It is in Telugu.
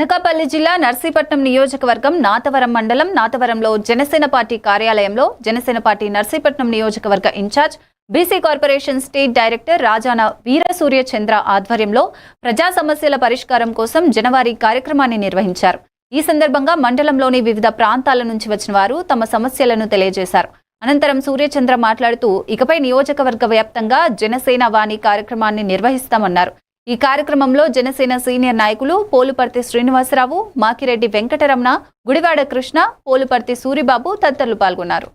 అనకాపల్లి జిల్లా నర్సీపట్నం నియోజకవర్గం నాతవరం మండలం నాతవరంలో జనసేన పార్టీ కార్యాలయంలో జనసేన పార్టీ నర్సీపట్నం నియోజకవర్గ in charge BC corporation state director Rajana Veerasurya Chandra ఆధ్వర్యంలో ప్రజా సమస్యల పరిష్కారం కోసం జనవరి కార్యక్రమాన్ని నిర్వహించారు. ఈ సందర్భంగా మండలంలోని వివిధ ప్రాంతాల నుంచి వచ్చిన వారు తమ సమస్యలను తెలియజేశారు. అనంతరం సూర్యచంద్ర మాట్లాడుతూ ఇకపై నియోజకవర్గ వ్యాప్తంగా జనసేన వాణి కార్యక్రమాన్ని నిర్వహిస్తామన్నారు. ఈ కార్యక్రమంలో జనసేన సీనియర్ నాయకులు పోలుపర్తి శ్రీనివాసరావు మాకిరెడ్డి వెంకటరమణ గుడివాడ కృష్ణ పోలుపర్తి సూరిబాబు తదితరులు పాల్గొన్నారు.